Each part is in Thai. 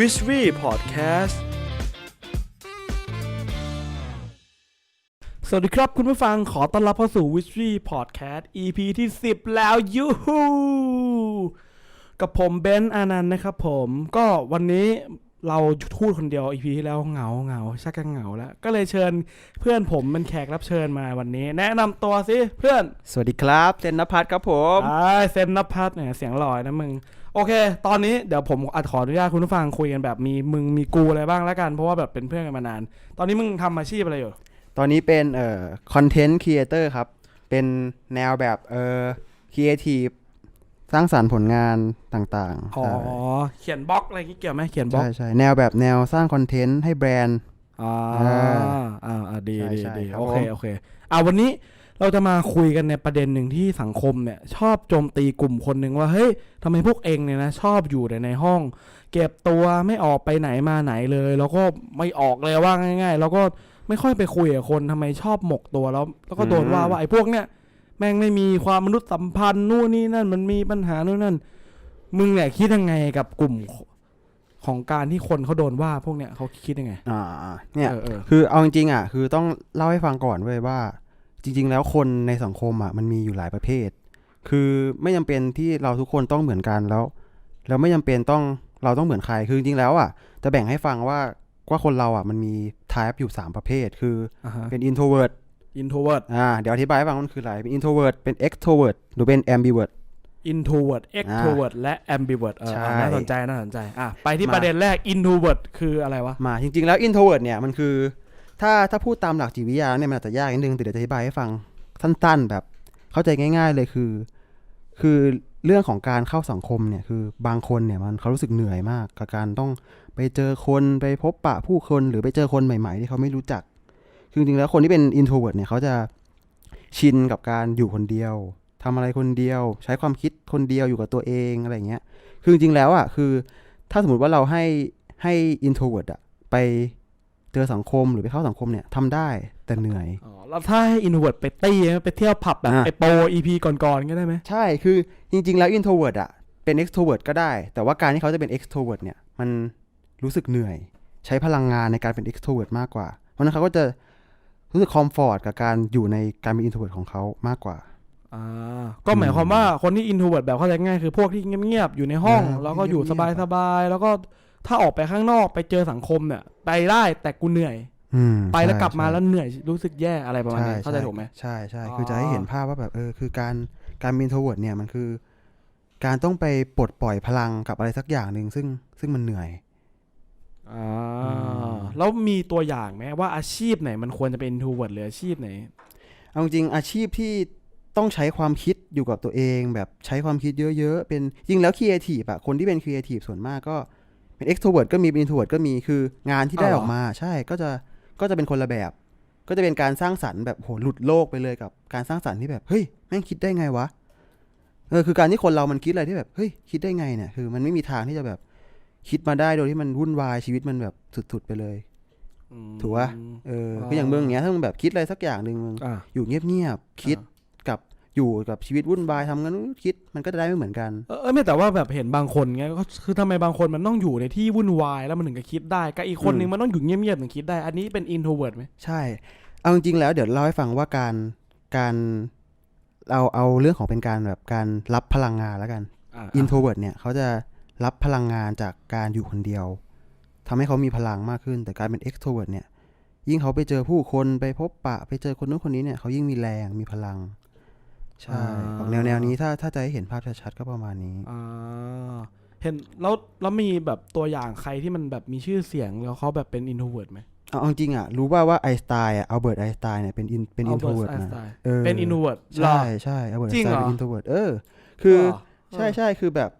w i s h w e Podcast สวัสดีครับคุณผู้ฟังขอต้อนรับเข้าสู่ w i s h w e Podcast EP ที่ 10 แล้วยูฮูกับผมเบนซ์อานันต์นะครับผมก็วันนี้เราพูดคนเดียว EP ที่แล้วเหงาเหงาชักจะเหงาแล้ว ก็เลยเชิญเพื่อนผมเป็นแขกรับเชิญมาวันนี้ แนะนำตัวสิเพื่อนสวัสดีครับเซนนภัทรครับผม อ่าเซนนพัฒน์เนี่ยเสียงหลอยนะมึง โอเค ตอนนี้เดี๋ยวผมอาจขออนุญาตคุณผู้ฟังคุยกันแบบมีมึงมีกูอะไรบ้างแล้วกัน เพราะว่าแบบเป็นเพื่อนกันมานาน ตอนนี้มึงทำอาชีพอะไรอยู่ ตอนนี้เป็นเอ่อคอนเทนต์ครีเอเตอร์ครับ เป็นแนวแบบเอ่อครีเอทีฟสร้างสรรค์ผลงานต่างๆอ๋อ เขียนบล็อกอะไรอย่างงี้เกี่ยวไหมเขียนบล็อก ใช่ใช่แนวแบบแนวสร้างคอนเทนต์ให้แบรนด์ อ่า อ่าอ่าอ่าดีใช่ดีใช่ดีครับโอเคผมโอเคอ่าวันนี้ เราจะมาคุยกันในประเด็นหนึ่งที่สังคมเนี่ยชอบโจมตีกลุ่มคนหนึ่งว่าเฮ้ยทำไมพวกเองเนี่ยนะชอบอยู่แต่ในห้อง เก็บตัวไม่ออกไปไหนมาไหนเลย แล้วก็ไม่ออกเลยว่าง่าย ๆ แล้วก็ไม่ค่อยไปคุยกับคนทำไมชอบหมกตัวแล้ว แล้วก็โดนว่าว่าไอ้พวกเนี่ยแม่งไม่มีความมนุษยสัมพันธ์นู่นนี่นั่นมันมีปัญหานู่นนั่น มึงเนี่ยคิดยังไงกับกลุ่มของการที่คนเขาโดนว่าพวกเนี่ยเขาคิดยังไง อ่าเนี่ยออออคือเอาจริงๆอะ คือต้องเล่าให้ฟังก่อนเว้ยว่า จริง ๆ แล้วคนในสังคมอะมันมีอยู่หลายประเภท คือไม่จำเป็นที่เราทุกคนต้องเหมือนกันแล้วแล้วไม่จำเป็นต้องเราต้องเหมือนใครคือจริงๆแล้วอะจะแบ่งให้ฟังว่าว่าคนเราอะมันมี type อยู่ 3 ประเภท คืออ่าฮะเป็น introvert อินโทรเวิร์ดอ่าเดี๋ยวอธิบายให้ฟังว่ามันคืออะไร เป็น introvert เป็น extrovert หรือเป็น ambivert อินโทรเวิร์ดเอ็กโทรเวิร์ดและแอมบิเวิร์ดเออใช่อะน่าสนใจน่าสนใจอะไปที่มาประเด็นแรกอินโทรเวิร์ดคืออะไรวะ มาจริงๆแล้ว introvert เนี่ยมันคือ ถ้าถ้าพูดตามหลักจิตวิทยาเนี่ยมันอาจจะยากนิดนึงแต่เดี๋ยวจะอธิบายให้ฟังสั้น ๆ แบบเข้าใจง่าย ๆ เลยคือ คือเรื่องของการเข้าสังคมเนี่ยคือบางคนเนี่ยมันเขารู้สึกเหนื่อยมาก กับการต้องไปเจอคนไปพบปะผู้คนหรือไปเจอคนใหม่ ๆ ที่เขาไม่รู้จักคือจริงๆแล้วคนที่เป็น introvert เนี่ยเขาจะชินกับการอยู่คนเดียวทำอะไรคนเดียว ใช้ความคิดคนเดียวอยู่กับตัวเองอะไรเงี้ยคือจริงๆแล้วอะคือ ถ้าสมมติว่าเราให้ให้ introvert อะไป เจอสังคมหรือไปเข้าสังคมเนี่ยทำได้แต่เหนื่อยอ๋อแล้วถ้าให้อินโทรเวิร์ดไปตีไปเที่ยวผับแบบอะไอโปอีพีก่อนๆก็ได้ไหมใช่คือจริง ๆ แล้ว introvert อะเป็น extrovert ก็ได้ แต่ว่าการที่เขาจะเป็น extrovert เนี่ย มันรู้สึกเหนื่อย ใช้พลังงานในการเป็น extrovert มากกว่า เพราะฉะนั้นเขาก็จะรู้สึก comfort กับการอยู่ในการเป็น introvert ของเขามากกว่า อ่าก็หมายความว่าคนที่อินโทรเวิร์ดแบบเข้าใจง่ายคือพวกที่เงียบๆอยู่ในห้อง อ่าแล้วก็อยู่เงียบๆ สบายๆแล้วก็ ถ้าออกไปข้างนอกไปเจอสังคมเนี่ย ไปได้แต่กูเหนื่อย อืมไปแล้วใช่กลับมาใช่ แล้วเหนื่อยรู้สึกแย่อะไรประมาณใช่นี้เข้าใจถูกไหม ใช่ใช่อ๋อ คือจะให้เห็นภาพว่าแบบเออคือการการเป็น introvert เนี่ยมันคือ การต้องไปปลดปล่อยพลังกับอะไรสักอย่างหนึ่งซึ่งซึ่งมันเหนื่อย อ่าอืมแล้วมีตัวอย่างไหมว่าอาชีพไหนมันควรจะเป็นอินโทรเวิร์ดหรืออาชีพไหน เอาจริงๆอาชีพที่ต้องใช้ความคิดอยู่กับตัวเอง แบบใช้ความคิดเยอะๆเป็นจริงแล้วครีเอทีฟอะคนที่เป็นครีเอทีฟส่วนมากก็ เป็น extrovert ก็มีเป็น introvert ก็มีคืองานที่ได้อ๋อเหรอออกมาใช่ก็จะก็จะเป็นคนละแบบ ก็จะเป็นการสร้างสรรค์แบบโหหลุดโลกไปเลยกับการสร้างสรรค์ที่แบบเฮ้ยแม่งคิดได้ไงวะเออคือการที่คนเรามันคิดอะไรที่แบบเฮ้ยคิดได้ไงเนี่ยคือมันไม่มีทางที่จะแบบคิดมาได้โดยที่มันวุ่นวายชีวิตมันแบบสุดๆไปเลยอืมถูกปะเอออ๋อคืออย่างมึงอย่างเงี้ยถ้ามึงแบบคิดอะไรสักอย่างหนึ่งมึงอ่าอยู่เงียบๆคิดกับ อยู่กับชีวิตวุ่นวายทำงั้นคิดมันก็จะได้ไม่เหมือนกัน เออเออไม่แต่ว่าแบบเห็นบางคนเงี้ยก็คือทำไมบางคนมันต้องอยู่ในที่วุ่นวายแล้วมันถึงจะคิดได้กับอีกคนนึงอืมมันต้องอยู่เงียบๆถึงคิดได้ อันนี้เป็นอินโทรเวิร์ดไหมใช่ เอาจริงๆแล้วเดี๋ยวเล่าให้ฟังว่าการการเราเอาเรื่องของเป็นการแบบการรับพลังงานแล้วกันอ่า introvert เนี่ยเขาจะรับพลังงานจากการอยู่คนเดียวทำให้เขามีพลังมากขึ้น แต่การเป็น extrovert เนี่ยยิ่งเขาไปเจอผู้คนไปพบปะ ไปเจอคนนู้นคนนี้เนี่ยเขายิ่งมีแรงมีพลัง ใช่ออกแนวแนวนี้ถ้าถ้าจะให้เห็นภาพชัดๆก็ประมาณนี้อ่าเห็นแล้วแล้วมีแบบตัวอย่างใครที่มันแบบมีชื่อเสียงแล้วเขาแบบเป็นอินโทรเวิร์ดไหมเอาเอาจริงๆอะ รู้ว่าว่าไอน์สไตน์อะอัลเบิร์ตไอน์สไตน์เนี่ยเป็น in- เป็น Albert introvert นะ Einstein เออเป็นอินโทรเวิร์ดใช่ใช่อัลเบิร์ตไอจริน์งสไตเหรอน์เป็น introvert เออ คือใช่ใช่คือแบบ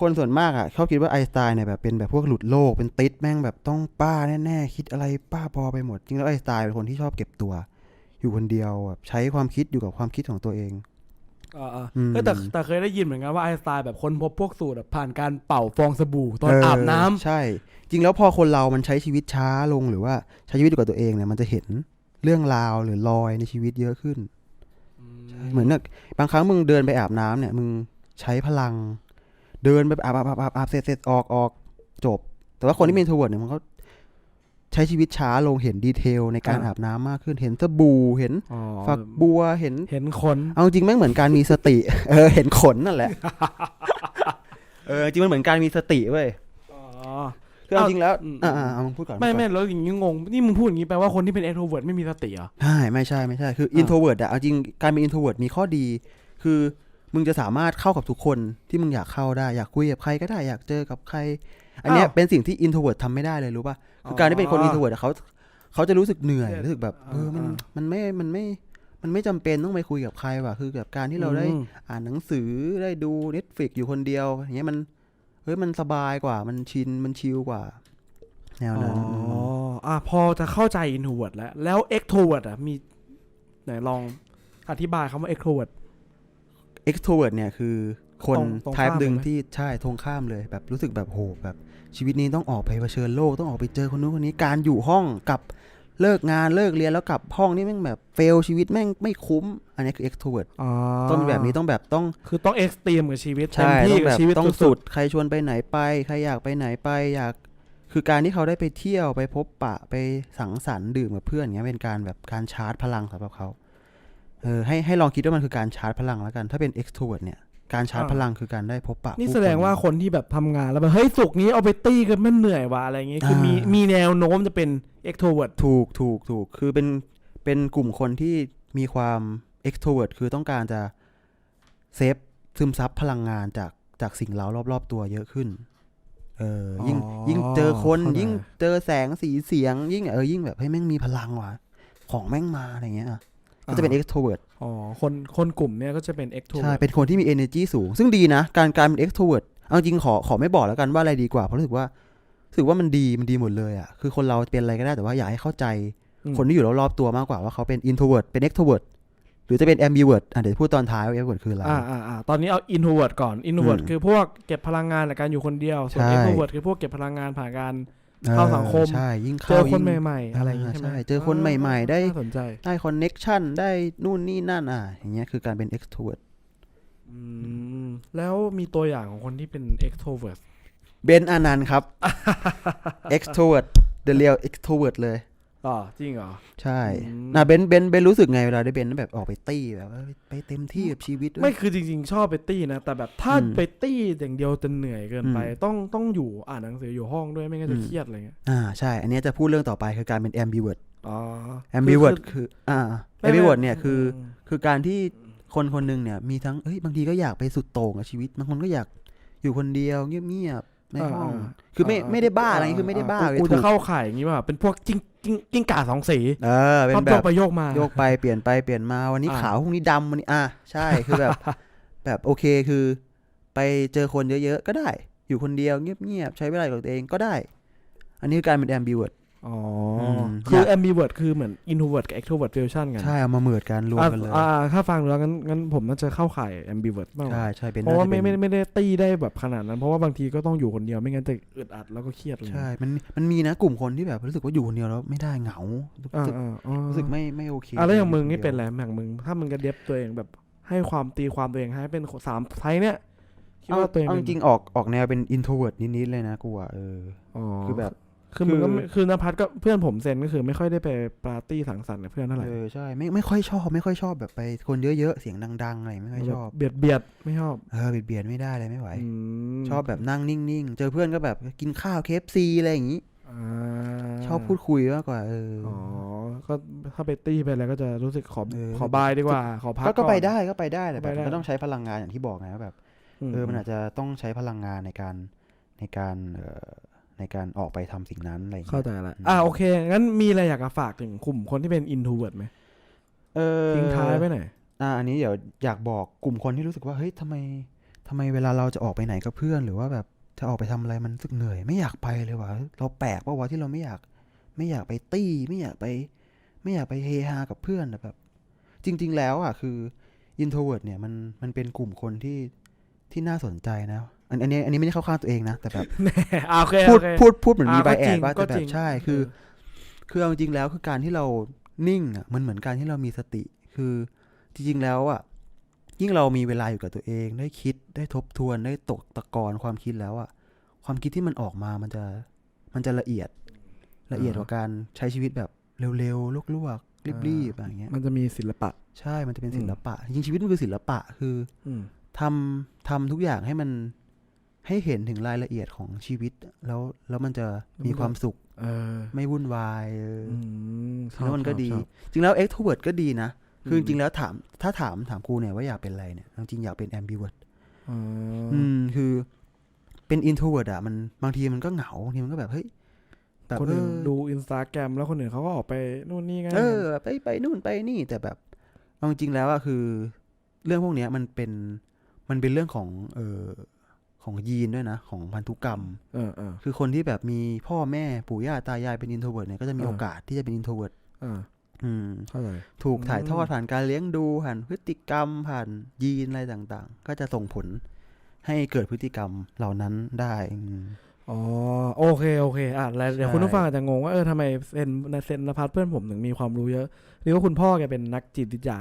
คนส่วนมากอะชอบคิดว่าไอน์สไตน์เนี่ยแบบเป็นแบบพวกหลุดโลกเป็นติดแม่งแบบต้องป้าแน่ๆคิดอะไรป้าบอไปหมด จริงแล้วไอน์สไตน์เป็นคนที่ชอบเก็บตัว อยู่คนเดียวแบบใช้ความคิดอยู่กับความคิดของตัวเองอ่าอ่าอืมเออแต่แต่เคยได้ยินเหมือนกันว่าไอน์สไตน์แบบคนพบพวกสูตรแบบผ่านการเป่าฟองสบู่ตอนเอาบน้ำใช่ จริงแล้วพอคนเรามันใช้ชีวิตช้าลงหรือว่าใช้ชีวิตอยู่กับตัวเองเนี่ยมันจะเห็นเรื่องราวหรือรอยในชีวิตเยอะขึ้นเหมือนแบบบางครั้งมึงเดินไปอาบน้ำเนี่ย มึงใช้พลัง เดินไปอาบอาบอาบอาบอาบเสร็จเสร็จออกออกจบ แต่ว่าคนที่เป็น introvert เนี่ยมันก็ ใช้ชีวิตช้าลงเห็นดีเทลในการอ่าอาบน้ำมากขึ้นเห็นสบู่เห็นอ๋อฝักบัวเห็นเห็นคนเอาจริงแม่งเหมือนการมีสติเออเห็นขนนั่นแหละเออจริงมันเหมือนการมีสติเว้ยอ๋อคือเอาเอาจริงแล้วอืมอ่าอ่าเอามึงพูดก่อนไม่พูดก่อนไม่แล้วอย่างนี้งง นี่มึงพูดอย่างนี้แปลว่าคนที่เป็น extrovert ไม่มีสติเหรอใช่ไม่ใช่ไม่ใช่คืออ่า introvert อะเอาจริงการเป็น introvert มีข้อดี คือมึงจะสามารถเข้ากับทุกคนที่มึงอยากเข้าได้ อยากคุยกับใครก็ได้อยากเจอกับใคร อันเนี้ยเป็นสิ่งที่ introvert ทำไม่ได้เลยรู้ป่ะคือการที่เป็นคน introvert อะเขาเขาจะรู้สึกเหนื่อยเครียดรู้สึกแบบเออมันอ่ามันไม่มันไม่มันไม่จำเป็นต้องไปคุยกับใครว่ะคือแบบการที่เราได้อืมอ่านหนังสือได้ดู Netflix อยู่คนเดียวอย่างเงี้ยมันเฮ้ยมันสบายกว่ามันชินมันชิลกว่า แนวอ๋อนั้นมอะพอจะเข้าใจ introvert แล้ว แล้ว extrovert อะมีไหนลองอธิบายคำว่า extrovert extrovert เนี่ยคือคนตรงตรง type ข้าม หนึ่งเลยไหมที่ใช่ตรงข้ามเลยแบบรู้สึกแบบโหแบบ ชีวิตนี้ต้องออกไปเผชิญโลกต้องออกไปเจอคนนู้นคนนี้การอยู่ห้องกับเลิกงานเลิกเรียนแล้วกลับห้องนี่แม่งแบบเฟลชีวิตแม่งไม่คุ้ม อันนี้คือ extrovert อ๋อต้องเป็นแบบนี้ต้องแบบต้องคือต้อง extreme กับชีวิตเต็มใช่ที่ต้องกัแบบบชีวิตต้องสุสุดดใครชวนไปไหนไปใครอยากไปไหนไปอยาก คือการที่เขาได้ไปเที่ยวไปพบปะไปสังสรรค์ดื่มกับเพื่อนอย่างเงี้ยเป็นการแบบการชาร์จพลังสำหรับเขาเออให้ให้ลองคิดว่ามันคือการชาร์จพลังแล้วกัน ถ้าเป็น extrovert เนี่ย การชาร์จพลังคือการได้พบปะๆนี่ผู้แสดงคนว่าคนที่แบบทำงานแล้วแบบเฮ้ยสุกร์นี้เอาไปตี้กันมันเหนื่อยว่ะอะไรอย่างงี้คือมีอ่ามีมีแนวโน้มจะเป็น extrovert ถูกถูกถูกคือเป็นเป็นกลุ่มคนที่มีความ extrovert คือต้องการจะเซฟซึมซับพลังงานจากจากสิ่งเร้ารอบ ๆ ตัวเยอะขึ้น เออ ยิ่งอ๋อยิ่งเจอคนเข้าใจยิ่งเจอแสงสีเสียง ยิ่งเออยิ่งแบบให้ยแม่งมีพลังว่ะ ของแม่งมาอะไรเงี้ยอะ ก็จะเป็น extrovert อ๋อคนคนกลุ่มเนี้ยก็จะเป็น extrovert ใช่ เป็นคนที่มี energy สูง ซึ่งดีนะ การการเป็น extrovert เอาจริงขอขอไม่บอกแล้วกันว่าอะไรดีกว่า เพราะรู้สึกว่ารู้สึกว่ามันดีมันดีหมดเลยอะคือคนเราเป็นอะไรก็ได้แต่ว่าอยากให้เข้าใจอืมคนที่อยู่รอบๆตัวมากกว่าว่าเขาเป็น introvert เป็น extrovert หรือจะเป็น ambivert อะเดี๋ยวพูดตอนท้ายว่า ambivert คืออะไรอ่าอ่าอ่าตอนนี้เอา introvert ก่อน introvert อืมคือพวกเก็บพลังงานจากการอยู่คนเดียวส่วนใช่ extrovert คือพวกเก็บพลังงานผ่านการ เข้าสังคมเออใช่ยิ่งเจเข้าอคนยิ่งใหม่ๆ อะไรอย่างงี้ใช่ไหมใช่เจอคนใหม่ๆ ได้น่าสนใจได้ connection ได้นู่นนี่นั่นอะอย่างเงี้ยคือการเป็น extrovert อืมแล้วมีตัวอย่างของคนที่เป็น extrovert เบนอานันต์ครับ extrovert the real extrovert เลย อ๋อจริงเหรอ ใช่อืมนะเบนเบนเบนรู้สึกไงเวลาได้เบนแบบออกไปตี้แบบว่าไปเต็มที่กับชีวิตด้วยไม่คือจริง ๆ ชอบไปตี้นะ แต่แบบถ้าอืมไปตี้อย่างเดียวจะเหนื่อยเกินไปอืมต้องต้องอยู่อ่านหนังสืออยู่ห้องด้วยไม่งั้นจะอืมเครียดอะไรเงี้ยอ่าใช่ อันเนี้ยจะพูดเรื่องต่อไปคือการเป็น ambivert อ๋อ ambivert คือคืออ่าไม่ ambivert ไม่เนี่ยคือมคือการที่คนคนหนึ่งเนี่ยมีทั้งเอ้ยบางทีก็อยากไปสุดโต่งกับชีวิตบางคนก็อยากอยู่คนเดียวเงียบๆ ในห้องาคือไม่าไม่ได้บ้าอะไรคือไม่ได้บ้ากูเลยกูถูจะกเข้าข่ายอย่างนี้ว่าเป็นพวกกิ้งกิ้งกิ้งก่าสองสีเออเป็นชอบแบโยบกไปโยกมาโยกไปเปลี่ยนไปเปลี่ยนมาวันนี้อ่าขาวพรุ่งนี้ดำวันนี้อะใช่คือแบบ แบบโอเคคือ ไปเจอคนเยอะๆก็ได้ อยู่คนเดียวเงียบๆใช้เวลากับตัวเองก็ได้ อันนี้คือการเป็น ambivert อ๋ ออมคืออยาก ambivert คือเหมือน introvert กับ extrovert fusion กันใช่เอามาเหมือดกันรวมกันเลย อ่าอ่าถ้าฟังดูแล้วงั้นงั้นผมน่าจะเข้าข่าย ambivert บ้างใช่ใช่เป็นเพราะว่าน่ไม่จไม่ป็นไม่ได้ตี้ได้แบบขนาดนั้น เพราะว่าบางทีก็ต้องอยู่คนเดียวไม่งั้นจะอึดอัดแล้วก็เครียดเลยใช่ มันมันมีนะกลุ่มคนที่แบบรู้สึกว่าอยู่คนเดียวแล้วไม่ได้เหงารู้อ่าสึกอ่าอ่ารู้สึกไม่ไม่โอเคอะแล้วอย่างมึงนี่ดีวเป็นอะไรอย่างมึง ถ้ามึงกระเด็บตัวเองแบบให้ความตีความตัวเองให้เป็นสามไทยเนี่ยคิดเอาว่าตัวเองเอาจเป็นริงๆออกออกแนวเป็น introvert นิดๆเลยนะกูอะเออ อ๋อคือแบบ คือมึงก็คือไม่คือนภัสก็เพื่อนผมเซนก็คือ ไม่ค่อยได้ไปปาร์ตี้สังสรรค์กับเพื่อนเท่าไหร่เออใช่ไม่ไม่ค่อยชอบ ไม่ค่อยชอบแบบไปคนเยอะๆเสียงดังๆอะไรไม่ค่อยชอบเบียดเบียดไม่ชอบเออเบียดเบียดไม่ได้เลยไม่ไหวมชอบแบบนั่งนิ่งๆ เจอเพื่อนก็แบบกินข้าวเคฟซีอะไรอย่างนี้อ่าชอบพูดคุยมากกว่าเออออ๋อก็ถ้าไปตี้ไปอะไรก็จะรู้สึกขอเออขอบายดีกว่า ขอพักก็ก็ไปอนได้ก็ไปได้แต่แบบไปได้ก็ต้องใช้พลังงานอย่างที่บอกไงว่าแบบเออมันอาจจะต้องใช้พลังงานในการในการเอ่อ ในการออกไปทำสิ่งนั้นอะไรอย่างเข้าเงี้ยใจละอืมอ่าโอเค งั้นมีอะไรอยากจะฝากถึงกลุ่มคนที่เป็น introvert ไหมเออทิ้งท้ายไปหน่อยอ่าอันนี้เดี๋ยวอยากบอกกลุ่มคนที่รู้สึกว่าเฮ้ยทำไมทำไมเวลาเราจะออกไปไหนกับเพื่อน หรือว่าแบบจะออกไปทำอะไรมันรู้สึกเหนื่อย ไม่อยากไปเลยว่ะเราแปลกปะวะที่เราไม่อยาก ไม่อยากไปตี้ไม่อยากไป ไม่อยากไปเฮฮากับเพื่อนแต่แบบ จริง ๆ แล้วอะคือ introvert เนี่ยมันมันเป็นกลุ่มคนที่ที่น่าสนใจนะ อันอันนี้อันนี้ไม่ได้เข้าข้างตัวเองนะ แต่แบบอ่าโอเคพูโอดเคพูดพูดเหมือนมีอ่าใบก็แอจริดงว่าก็แต่แบจริบงใช่คือเออคือเอาจริงแล้วคือการที่เรานิ่งอะมันเหมือนการที่เรามีสติ คือจริงๆแล้วอะยิ่งเรามีเวลาอยู่กับตัวเอง ได้คิดได้ทบทวนได้ตกตะกอนความคิดแล้วอะความคิดที่มันออกมามันจะมันจะละเอียดละเอียดกว่าการใช้ชีวิตแบบเร็วๆลวกๆรีบๆอะไรอย่างเงี้ยมันจะมีศิลปะ ใช่มันจะเป็นอืมศิลปะจริงๆชีวิตมันคือศิลปะคือ อืมทำทำทุกอย่างให้มัน ให้เห็นถึงรายละเอียดของชีวิต แล้วแล้วมันจะมีความสุขเออไม่วุ่นวายเออออืมชอบแล้วมันก็ชอบดีชอบจริงแล้ว extrovert ก็ดีนะ คือจอืมริงๆแล้วถามถ้าถามถามกูเนี่ยว่าอยากเป็นอะไรเนี่ย จริงๆอยากเป็น ambivert อ๋อออืมคือเป็น introvert อะมันบางทีมันก็เหงาบางทีมันก็แบบเฮ้ยแบบคนเออื่นอดูอินสตาแกรมแล้วคนอื่นเขาก็ออกไปนู่นนี่ไงเออแบบไปไปนู่นไปนี่แต่แบบเอาจริงๆแล้วอะคือ เรื่องพวกเนี้ยมันเป็นมันเป็นเรื่องของ เออ ของยีนด้วยนะ ของพันธุกรรมเออเออคือคนที่แบบมีพ่อแม่ปู่ย่าตายายเป็น introvert เนี่ยก็จะมีเออโอกาสที่จะเป็น introvert เอออืมเข้าใจถูกถ่ายทอดอืมผ่านการเลี้ยงดูผ่านพฤติกรรมผ่านยีนอะไรต่างๆ ก็จะส่งผลให้เกิดพฤติกรรมเหล่านั้นได้อืมอ๋อโอเคโอเคอะแล้วเดี๋ยวใช่คุณผู้ฟังอาจจะงงว่าเออทำไมเซนเซนนภัทรเพื่อนผมถึงมีความรู้เยอะหรือว่าคุณพ่อแกเป็นนักจิตวิทยา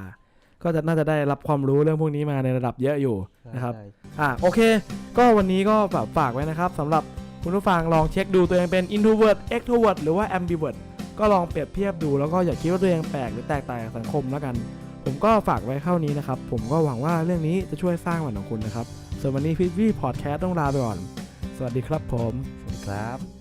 ก็จะน่าจะได้รับความรู้เรื่องพวกนี้มาในระดับเยอะอยู่นะครับใช่อะโอเค ก็วันนี้ก็ฝากฝากไว้นะครับสำหรับคุณผู้ฟังลองเช็คดูตัวเองเป็น introvert extrovert หรือว่า ambivert ก็ลองเปรียบเทียบดูแล้วก็อย่าคิดว่าตัวเองแปลกหรือแตกต่างจากสังคมแล้วกัน ผมก็ฝากไว้เท่านี้นะครับ ผมก็หวังว่าเรื่องนี้จะช่วยสร้างวันของคุณนะครับส่วนวันนี้พี่พี่พอดแคสต์ต้องลาไปก่อน สวัสดีครับผม สวัสดีครับ